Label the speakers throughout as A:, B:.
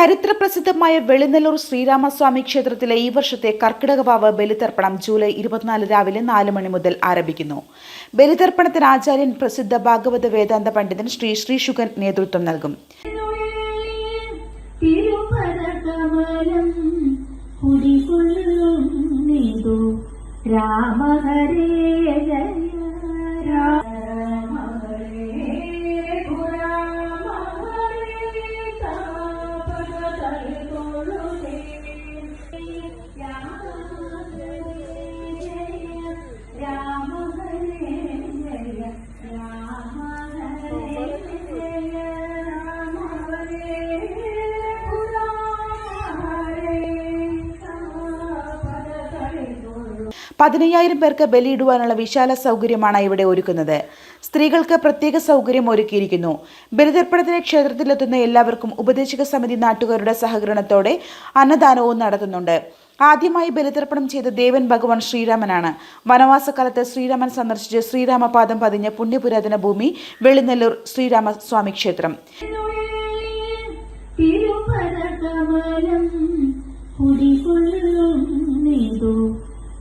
A: ചരിത്രപ്രസിദ്ധമായ വെളിനെല്ലൂർ ശ്രീരാമസ്വാമി ക്ഷേത്രത്തിലെ ഈ വർഷത്തെ കർക്കിടകവാവ് ബലിതർപ്പണം ജൂലൈ ഇരുപത്തിനാല് രാവിലെ നാല് മണി മുതൽ ആരംഭിക്കുന്നു. ബലിതർപ്പണത്തിന് ആചാര്യൻ പ്രസിദ്ധ ഭാഗവത വേദാന്ത പണ്ഡിതൻ ശ്രീ ശ്രീ ശുഗൻ നേതൃത്വം നൽകും.
B: രാമഹരേ
A: പതിനയ്യായിരം പേർക്ക് ബലിയിടുവാനുള്ള വിശാല സൗകര്യമാണ് ഇവിടെ ഒരുക്കുന്നത്. സ്ത്രീകൾക്ക് പ്രത്യേക സൗകര്യം ഒരുക്കിയിരിക്കുന്നു. ബലിതർപ്പണത്തിന് ക്ഷേത്രത്തിലെത്തുന്ന എല്ലാവർക്കും ഉപദേശക സമിതി നാട്ടുകാരുടെ സഹകരണത്തോടെ അന്നദാനവും നടത്തുന്നുണ്ട്. ആദ്യമായി ബലിതർപ്പണം ചെയ്ത ദേവൻ ഭഗവാൻ ശ്രീരാമനാണ്. വനവാസകാലത്ത് ശ്രീരാമൻ സന്ദർശിച്ച് ശ്രീരാമപാദം പതിഞ്ഞ പുണ്യപുരാതന ഭൂമി വെളിനെല്ലൂർ ശ്രീരാമസ്വാമി ക്ഷേത്രം.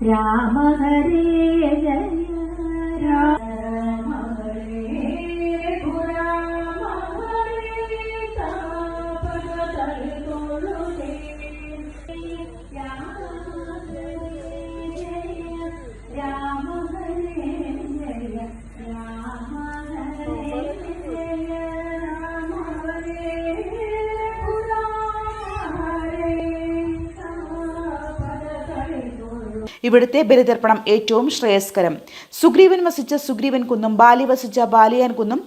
B: राम हरे हरि
A: ഇവിടുത്തെ ബലിതർപ്പണം ഏറ്റവും ശ്രേയസ്കരം. സുഗ്രീവൻ വസിച്ച സുഗ്രീവൻ കുന്നും ബാലി വസിച്ച ബാലിയാൻ കുന്നും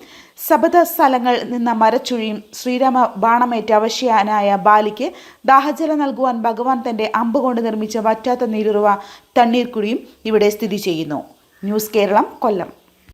A: സബദ സ്ഥലങ്ങൾ നിന്ന മരച്ചുഴിയും ശ്രീരാമ ബാണമേറ്റ അവശ്യാനായ ബാലിക്ക് ദാഹജലം നൽകുവാൻ ഭഗവാൻ തന്റെ അമ്പ് കൊണ്ട് നിർമ്മിച്ച വറ്റാത്ത നീരുറവ തണ്ണീർക്കുഴിയും ഇവിടെ സ്ഥിതി ചെയ്യുന്നു. ന്യൂസ് കേരളം കൊല്ലം.